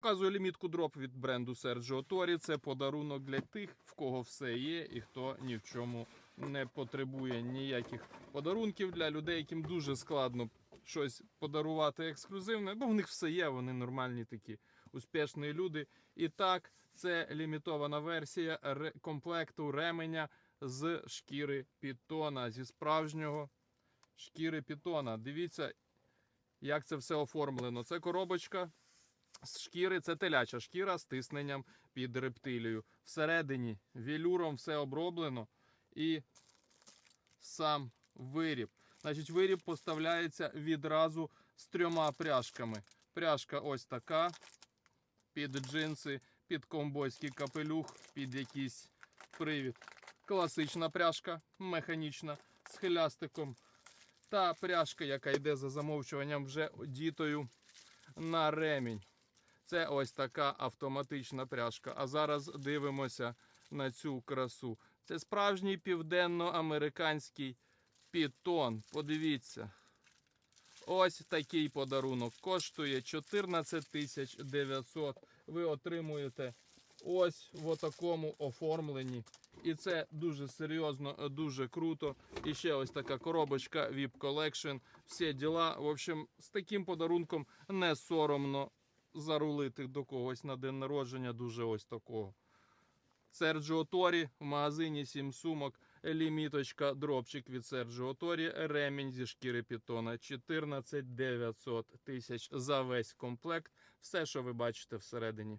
Показую лімітку дроп від бренду Sergio Tori. Це подарунок для тих, в кого все є і хто ні в чому не потребує ніяких подарунків для людей, яким дуже складно щось подарувати ексклюзивне, бо в них все є, вони нормальні такі успішні люди. І так, це лімітована версія комплекту ременя з шкіри пітона, зі справжнього шкіри пітона. Дивіться, як це все оформлено. Це коробочка з шкіри, це теляча шкіра з тисненням під рептилію. Всередині велюром все оброблено і сам виріб. Значить, виріб поставляється відразу з трьома пряжками. Пряжка ось така під джинси, під комбойський капелюх, під якийсь привід. Класична пряжка, механічна, з хилястиком. Та пряжка, яка йде за замовчуванням вже дітою на ремінь. Це ось така автоматична пряжка. А зараз дивимося на цю красу. Це справжній південноамериканський пітон. Подивіться. Ось такий подарунок. Коштує 14 тисяч 900. Ви отримуєте ось в такому оформленні. І це дуже серйозно, дуже круто. І ще ось така коробочка VIP Collection. Всі діла. В общем, з таким подарунком не соромно зарулити до когось на день народження. Дуже ось такого. Серджіо Торі в магазині 7 сумок. Ліміточка дропчик від Серджіо Торі. Ремінь зі шкіри пітона. 14 900 тисяч за весь комплект. Все, що ви бачите всередині.